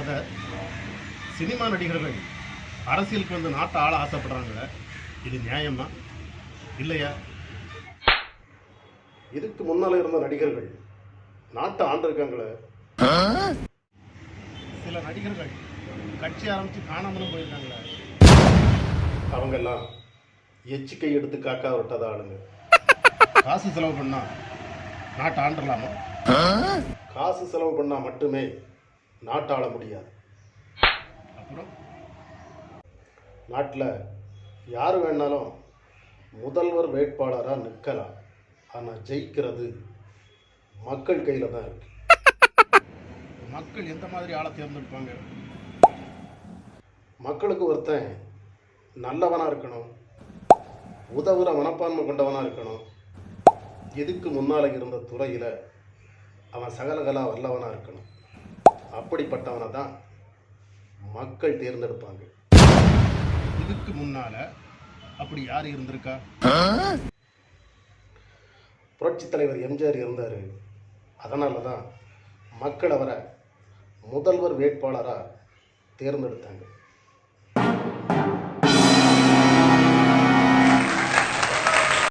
Brother cinema நடிகர்கள் அரசியலுக்கு வந்து நாட்டை ஆள ஆசைப்படுறாங்களே இது நியாயமா? இல்லையா? இதுக்கு முன்னால இருந்த நடிகர்கள் நாட்டை ஆண்டிருக்காங்களே சில நடிகர்கள் கட்சி ஆரம்பிச்சு காணாமலும் போயிருக்காங்களே. அவங்கெல்லாம் எச்சிக்கை எடுத்து காக்கா விட்டதா ஆளுங்க. காசு செலவு பண்ணா நாட்டை ஆண்டலாமா காசு செலவு பண்ணா மட்டுமே நாட்டை ஆள முடியாது. அப்புறம்? நாட்டில் யார் வேணாலும் முதல்வர் வேட்பாளராக நிற்கலாம் ஆனால் ஜெயிக்கிறது மக்கள் கையில் தான் இருக்கு. மக்கள் எந்த மாதிரி ஆளை தேர்ந்தெடுப்பாங்க? மக்களுக்கு ஒருத்தன் நல்லவனாக இருக்கணும். உதவுற மனப்பான்மை கொண்டவனாக இருக்கணும். இதுக்கு முன்னால் இருந்த துறையில் அவன் சகலகலா வல்லவனாக இருக்கணும். அப்படிப்பட்டவனை தான் மக்கள் தேர்ந்தெடுப்பாங்க. இதுக்கு முன்னால அப்படி யார் இருந்திருக்கா? புரட்சித் தலைவர் எம்ஜிஆர் இருந்தார். அதனால தான் மக்கள் அவரை முதல்வர் வேட்பாளராக தேர்ந்தெடுத்தாங்க.